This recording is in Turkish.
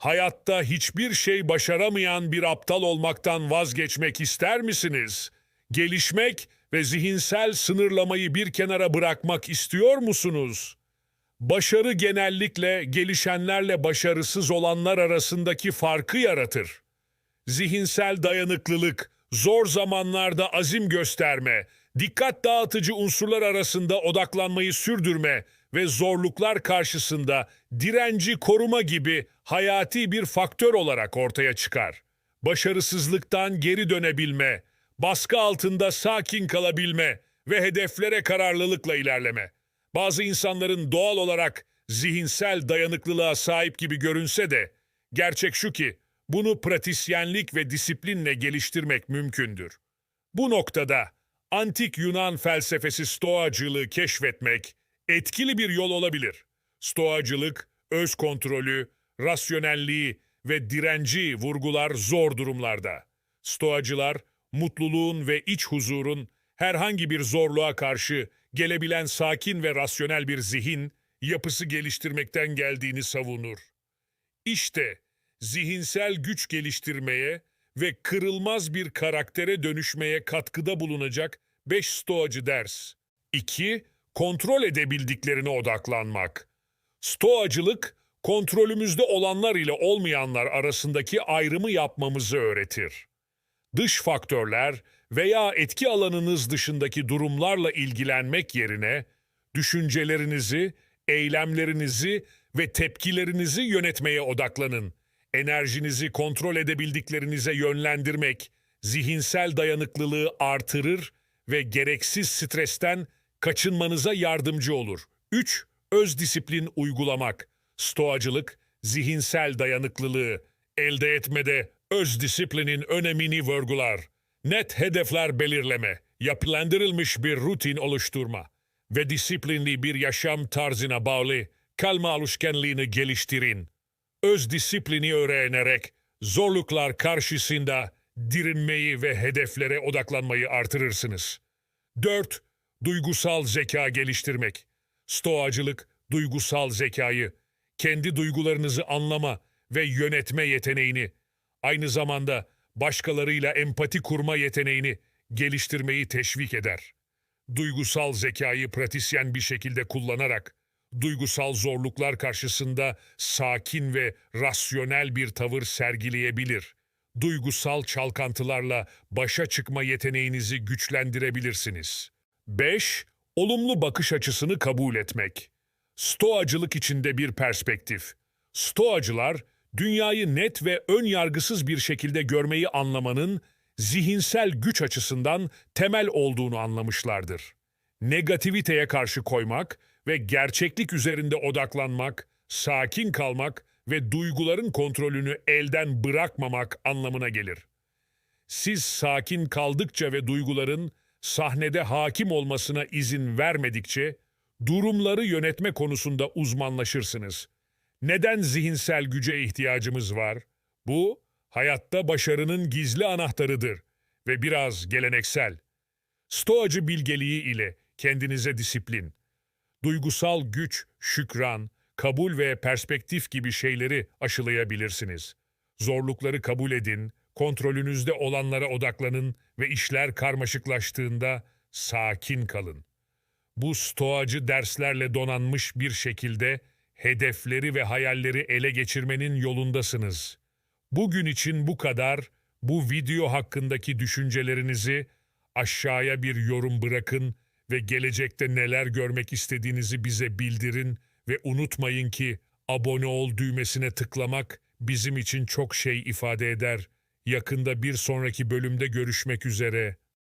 Hayatta hiçbir şey başaramayan bir aptal olmaktan vazgeçmek ister misiniz? Gelişmek ve zihinsel sınırlamayı bir kenara bırakmak istiyor musunuz? Başarı genellikle gelişenlerle başarısız olanlar arasındaki farkı yaratır. Zihinsel dayanıklılık, zor zamanlarda azim gösterme, dikkat dağıtıcı unsurlar arasında odaklanmayı sürdürme ve zorluklar karşısında direnci koruma gibi hayati bir faktör olarak ortaya çıkar. Başarısızlıktan geri dönebilme, baskı altında sakin kalabilme ve hedeflere kararlılıkla ilerleme. Bazı insanların doğal olarak zihinsel dayanıklılığa sahip gibi görünse de gerçek şu ki bunu pratisyenlik ve disiplinle geliştirmek mümkündür. Bu noktada antik Yunan felsefesi stoacılığı keşfetmek etkili bir yol olabilir. Stoacılık, öz kontrolü, rasyonelliği ve direnci vurgular zor durumlarda. Stoacılar, mutluluğun ve iç huzurun herhangi bir zorluğa karşı gelebilen sakin ve rasyonel bir zihin yapısı geliştirmekten geldiğini savunur. İşte zihinsel güç geliştirmeye ve kırılmaz bir karaktere dönüşmeye katkıda bulunacak 5 stoacı ders. 2. Kontrol edebildiklerine odaklanmak. Stoacılık, kontrolümüzde olanlar ile olmayanlar arasındaki ayrımı yapmamızı öğretir. Dış faktörler veya etki alanınız dışındaki durumlarla ilgilenmek yerine düşüncelerinizi, eylemlerinizi ve tepkilerinizi yönetmeye odaklanın. Enerjinizi kontrol edebildiklerinize yönlendirmek, zihinsel dayanıklılığı artırır ve gereksiz stresten kaçınmanıza yardımcı olur. 3. Öz disiplin uygulamak. Stoacılık, zihinsel dayanıklılığı elde etmede öz disiplinin önemini vurgular. Net hedefler belirleme, yapılandırılmış bir rutin oluşturma ve disiplinli bir yaşam tarzına bağlı kalma alışkanlığını geliştirin. Öz disiplini öğrenerek zorluklar karşısında direnmeyi ve hedeflere odaklanmayı artırırsınız. 4. Duygusal zeka geliştirmek. Stoacılık, duygusal zekayı, kendi duygularınızı anlama ve yönetme yeteneğini, aynı zamanda başkalarıyla empati kurma yeteneğini geliştirmeyi teşvik eder. Duygusal zekayı pratisyen bir şekilde kullanarak, duygusal zorluklar karşısında sakin ve rasyonel bir tavır sergileyebilir. Duygusal çalkantılarla başa çıkma yeteneğinizi güçlendirebilirsiniz. 5. Olumlu bakış açısını kabul etmek. Stoacılık içinde bir perspektif. Stoacılar, dünyayı net ve ön yargısız bir şekilde görmeyi anlamanın zihinsel güç açısından temel olduğunu anlamışlardır. Negativiteye karşı koymak ve gerçeklik üzerinde odaklanmak, sakin kalmak ve duyguların kontrolünü elden bırakmamak anlamına gelir. Siz sakin kaldıkça ve duyguların sahnede hakim olmasına izin vermedikçe durumları yönetme konusunda uzmanlaşırsınız. Neden zihinsel güce ihtiyacımız var? Bu hayatta başarının gizli anahtarıdır ve biraz geleneksel. Stoacı bilgeliği ile kendinize disiplin, duygusal güç, şükran, kabul ve perspektif gibi şeyleri aşılayabilirsiniz. Zorlukları kabul edin, kontrolünüzde olanlara odaklanın ve işler karmaşıklaştığında sakin kalın. Bu stoacı derslerle donanmış bir şekilde hedefleri ve hayalleri ele geçirmenin yolundasınız. Bugün için bu kadar. Bu video hakkındaki düşüncelerinizi aşağıya bir yorum bırakın ve gelecekte neler görmek istediğinizi bize bildirin ve unutmayın ki abone ol düğmesine tıklamak bizim için çok şey ifade eder. Yakında bir sonraki bölümde görüşmek üzere.